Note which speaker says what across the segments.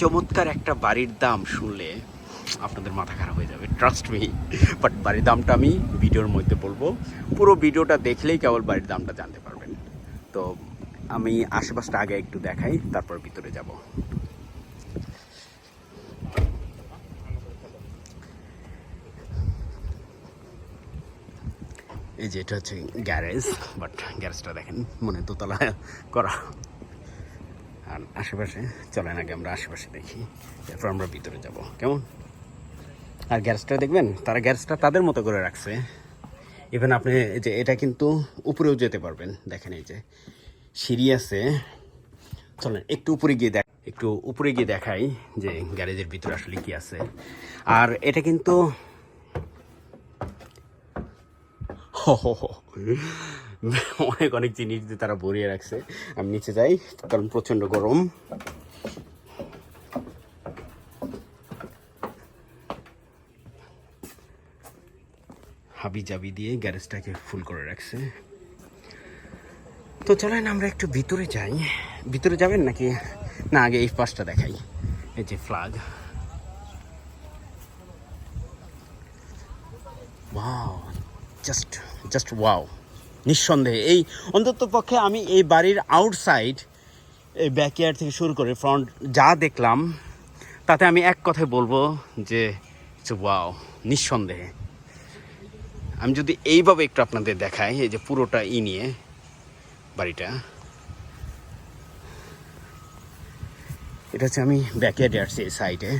Speaker 1: চমৎকার একটা বাড়ির দাম শুনলে আপনাদের মাথা খারাপ হয়ে যাবে ট্রাস্ট মি বাট বাড়ির দামটা আমি ভিডিওর মধ্যে বলব। পুরো ভিডিওটা দেখলেই কেবল বাড়ির দামটা জানতে পারবেন। তো আমি আশেপাশটা আগে একটু দেখাই, তারপর ভিতরে যাব। এই যে এটা হচ্ছে গ্যারেজ বাট গ্যারেজটা দেখেন, মনে দোতলা করা। আর আশেপাশে চলেন আগে আমরা আশেপাশে দেখি, এরপর আমরা ভিতরে যাব। কেমন? আর গ্যারেজটা দেখবেন, তারা গ্যারেজটা তাদের মতো করে রাখছে। ইভেন আপনি যে, এটা কিন্তু উপরেও যেতে পারবেন। দেখেন এই যে, সিঁড়ি আছে। চলেন, একটু উপরে গিয়ে দেখ, একটু উপরে গিয়ে দেখাই যে গ্যারেজের ভিতরে আসলে কি আছে। আর এটা কিন্তু, হো হো হো। অনেক অনেক জিনিস দিয়ে তারা ভরিয়ে রাখছে, আমি নিচে যাই, কারণ প্রচণ্ড গরম। হাবি জাবি দিয়ে গ্যারেজটাকে ফুল করে রাখছে। তো চলেন আমরা একটু ভিতরে যাই। ভিতরে যাবেন নাকি? না, আগে এই পাশটা দেখাই। এই যে flag wow just just wow নিঃসন্দেহে। এই অন্তত পক্ষে আমি এই বাড়ির আউটসাইড এই ব্যাকয়ার্ড থেকে শুরু করে ফ্রন্ট যা দেখলাম, তাতে আমি এক কথায় বলব যে ওয়াও নিঃসন্দেহে। আমি যদি এইভাবে একটু আপনাদের দেখাই, এই যে পুরোটা ই নিয়ে বাড়িটা। এটা হচ্ছে আমি ব্যাকয়ার্ডে আসছি এই সাইডে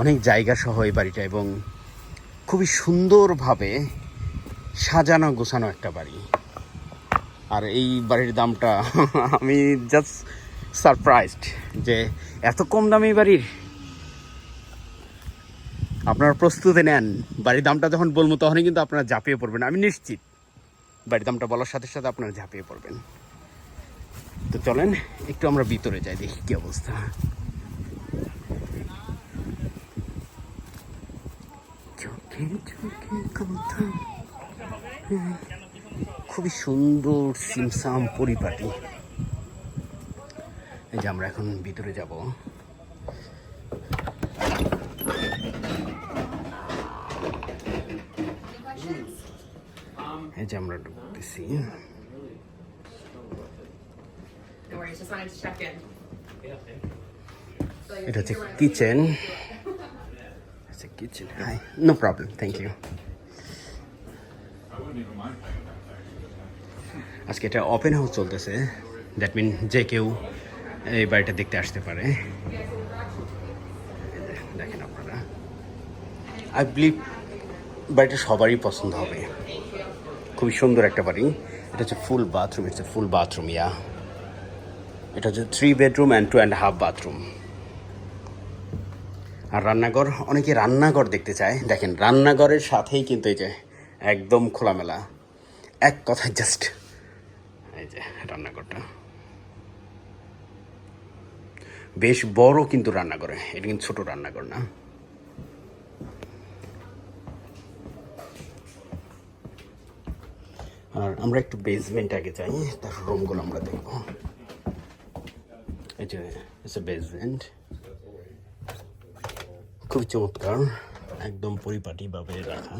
Speaker 1: অনেক জায়গা সহ এই বাড়িটা এবং খুবই সুন্দরভাবে সাজানো গোছানো একটা বাড়ি। আর এই বাড়ির দামটা আমি জাস্ট সারপ্রাইজড যে এত কম দামে এই বাড়ির। আপনারা প্রস্তুতি নেন, বাড়ির দামটা যখন বলব তখনই কিন্তু আপনারা ঝাঁপিয়ে পড়বেন, আমি নিশ্চিত। বাড়ির দামটা বলার সাথে সাথে আপনারা ঝাঁপিয়ে পড়বেন। তো চলেন, একটু আমরা ভিতরে যাই, দেখি কি অবস্থা। চোখে চোখে কথা। খুবই সুন্দর সিমসাম পরিপাটি। এই যে আমরা এখন ভিতরে যাব। এই যে আমরা ঢুকতেছি. এটা হচ্ছে kitchen kitchen hi no problem thank you আজকে এটা ওপেন হাউস চলতেছে। দ্যাট মিন যে কেউ এই বাড়িটা দেখতে আসতে পারে। দেখেন আপনারা। আই বিলিভ বাড়িটা সবারই পছন্দ হবে। খুবই সুন্দর একটা বাড়ি। এটা হচ্ছে full bathroom it's a full bathroom yeah এটা হচ্ছে three bedroom and two and half bathroom আর রান্নাঘর, অনেকে রান্নাঘর দেখতে চায়। দেখেন, রান্নাঘরের সাথেই কিন্তু এই যে একদম খোলামেলা। এক কথায় জাস্ট এই যে, রান্নাঘরটা। বেশ বড় কিন্তু রান্নাঘরে, এটা কিন্তু ছোট রান্নাঘর না। আর আমরা একটু বেসমেন্ট আগে যাই তার রুমগুলো আমরা দেখব। এই যে বেসমেন্ট খুবই চমৎকার, একদম পরিপাটিভাবে রাখা।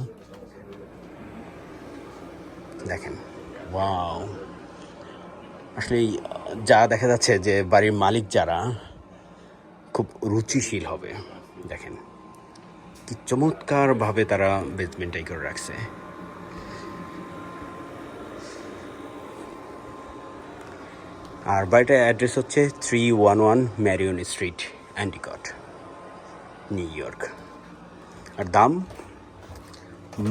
Speaker 1: দেখেন। ওয়াও। আসলে যা দেখা যাচ্ছে যে বাড়ির মালিক যারা, খুব রুচিশীল হবে। দেখেন, কি চমৎকারভাবে তারা বেসমেন্টটাই করে রাখছে। আর বাড়িটার অ্যাড্রেস হচ্ছে three one one Marion street Endicott New York আর দাম?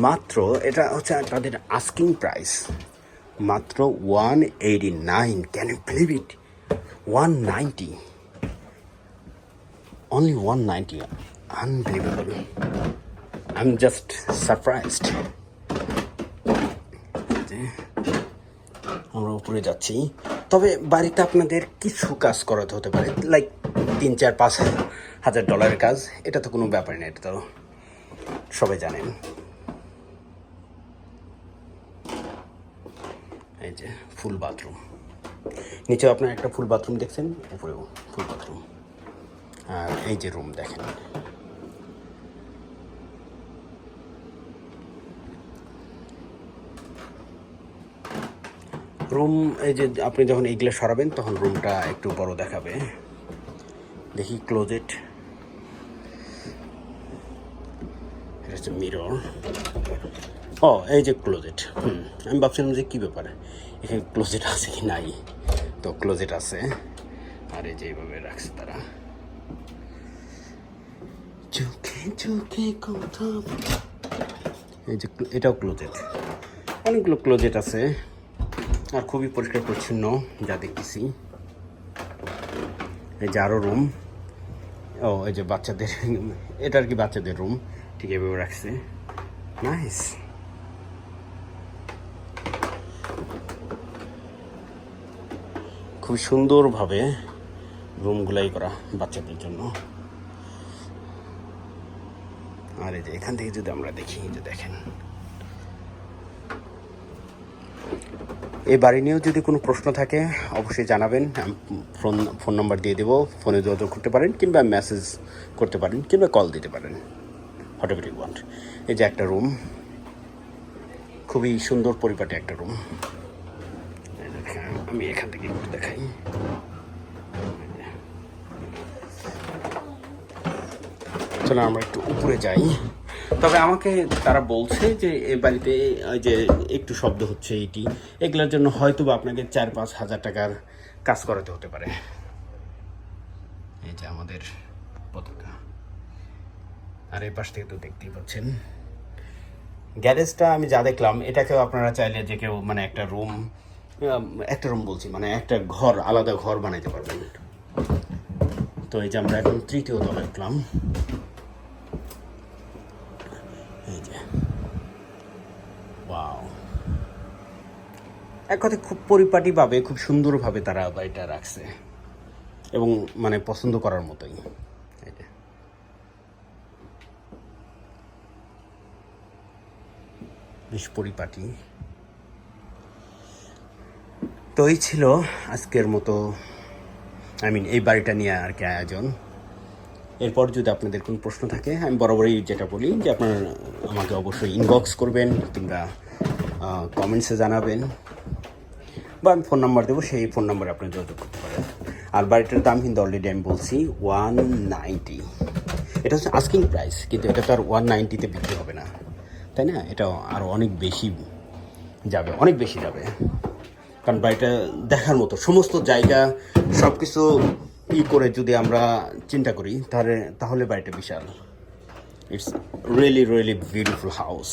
Speaker 1: মাত্র, এটা হচ্ছে তাদের আস্কিং প্রাইস মাত্র one eighty nine can you believe it one ninety only one ninety unbelievable I am just surprised আমরা উপরে যাচ্ছি। তবে বাড়িতে আপনাদের কিছু কাজ করাতে হতে পারে লাইক তিন, চার, পাঁচ হাজার ডলারের কাজ। এটা তো কোনো ব্যাপার না, এটা তো সবাই জানেন। এই যে ফুল বাথরুম। নিচেও আপনার একটা ফুল বাথরুম দেখছেন, উপরেও ফুল বাথরুম। আর এই যে রুম দেখেন। রুম, এই যে আপনি যখন এইগুলো সরাবেন, তখন রুমটা একটু বড় দেখাবে। দেখি ক্লোজেট। মিরর। ও এই যে ক্লোজেট হুম, আমি ভাবছিলাম যে কী ব্যাপার? এখানে ক্লোজেট আছে কি নাই? তো ক্লোজেট আছে। আর এই যে এইভাবে রাখছে তারা। চোখে চোখে এই যে এটাও ক্লোজেট অনেকগুলো ক্লোজেট আছে। আর খুবই পরিষ্কার পরিচ্ছন্ন যা দেখতেছি। এই যে আরও রুম ও, এই যে বাচ্চাদের এটা আর কি বাচ্চাদের রুম ঠিক এভাবে রাখছে। নাইস খুব সুন্দরভাবে রুমগুলাই করা বাচ্চাদের জন্য। আর এই যে এখান থেকে যদি আমরা দেখি যে দেখেন। এই বাড়ি নিয়েও যদি কোনো প্রশ্ন থাকে, অবশ্যই জানাবেন। ফোন ফোন নাম্বার দিয়ে দেবো, ফোনে যোগাযোগ করতে পারেন কিংবা মেসেজ করতে পারেন কিংবা কল দিতে পারেন। হোয়াট এভার ইউ ওয়ান্ট এই যে একটা রুম। খুবই সুন্দর পরিপাটি একটা রুম। আমি এখান থেকে দেখাই। চলো আমরা একটু উপরে যাই। তবে আমাকে তারা বলছে যে এ বাড়িতে যে একটু শব্দ হচ্ছে এইটি এগুলোর জন্য হয়তো বা আপনাকে চার পাঁচ হাজার টাকার কাজ করাতে হতে পারে। এই যে আমাদের পতাকা। আর এই পাশ থেকে তো দেখতেই পাচ্ছেন। গ্যারেজটা আমি যা দেখলাম, এটাকেও আপনারা চাইলে যে কেউ মানে একটা রুম একটা রুম বলছি মানে একটা ঘর, আলাদা ঘর বানাইতে পারবেন। তো এই যে আমরা এখন তৃতীয় তলায় উঠলাম। এই যে। ওয়াও এক কথায় খুব পরিপাটিভাবে, খুব সুন্দরভাবে তারা বাড়িটা রাখছে। এবং মানে পছন্দ করার মতোই। বেশ পরিপাটি। তো এই ছিল আজকের মতো আই মিন এই বাড়িটা নিয়ে আর কি আয়োজন। এরপর যদি আপনাদের কোনো প্রশ্ন থাকে, আমি বরাবরই যেটা বলি যে আপনার আমাকে অবশ্যই ইনবক্স করবেন, কিংবা কমেন্টসে জানাবেন, বা আমি ফোন নাম্বার দেবো, সেই ফোন নাম্বারে আপনি যোগাযোগ করতে পারেন। আর বাড়িটার দাম কিন্তু অলরেডি আমি বলছি ওয়ান নাইনটি এটা হচ্ছে আস্কিং প্রাইস কিন্তু এটা তো আর ওয়ান নাইনটিতে বিক্রি হবে না। তাই না? এটা আরও অনেক বেশি যাবে, অনেক বেশি যাবে। কারণ বাড়িটা দেখার মতো। সমস্ত জায়গা সব কিছু ই করে যদি আমরা চিন্তা করি, তাহলে তাহলে বাড়িটা বিশাল। It's really really beautiful house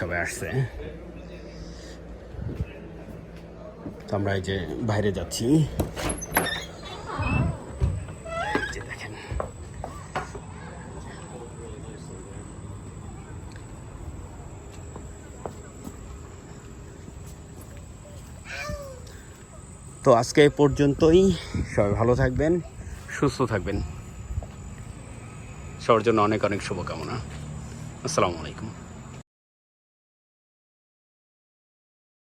Speaker 1: সবাই আসছে। আমরা এই যে বাইরে যাচ্ছি। তো আজকে এ পর্যন্তই। সবাই ভালো থাকবেন, সুস্থ থাকবেন। সবার জন্য অনেক অনেক শুভকামনা। আসসালামু আলাইকুম।